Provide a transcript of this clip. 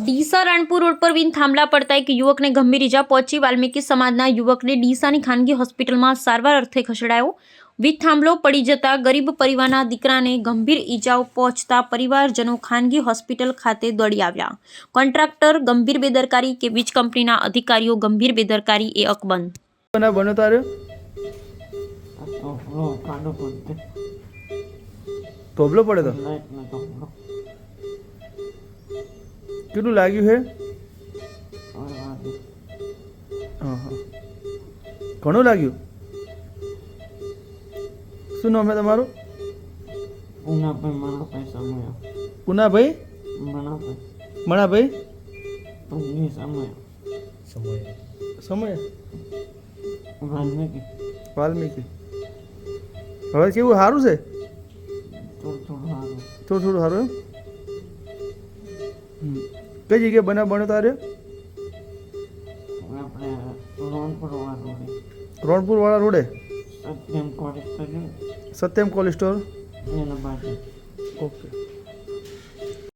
Deesa Ranpur road પર વિન થાંભલા પડતા એક યુવકને ગંભીર ઇજા પહોંચી. વાલ્મીકી સમાજના યુવકને ડીસાની ખાનગી હોસ્પિટલમાં સારવાર અર્થે ખસેડાયો. વીજ થાંભલો પડી જતા ગરીબ પરિવારના દીકરાને ગંભીર ઇજાઓ પહોંચતા પરિવારજનો ખાનગી હોસ્પિટલ ખાતે દોડી આવ્યા. કોન્ટ્રાક્ટર ગંભીર બેદરકારી કે વીજ કંપનીના અધિકારીઓ ગંભીર બેદરકારી એ અકબંધ. તોબલો પડે તો? કેટલું લાગ્યું છે હા હા ઘણું લાગ્યું શું નામ છે તમારું ઉના પર મારો પૈસા મળ્યો પુનાભાઈ મણાભાઈ પૈસા મળ્યો સમય વાલ્મીકી વાલ્મીકી હવે કેવું સારું છે થોડું થોડું સારું થોડું થોડું સારું એમ. કઈ જગ્યાએ બનાવ બન્યો તારે? રોણપુર વાળા રોડે. Satyam college store okay.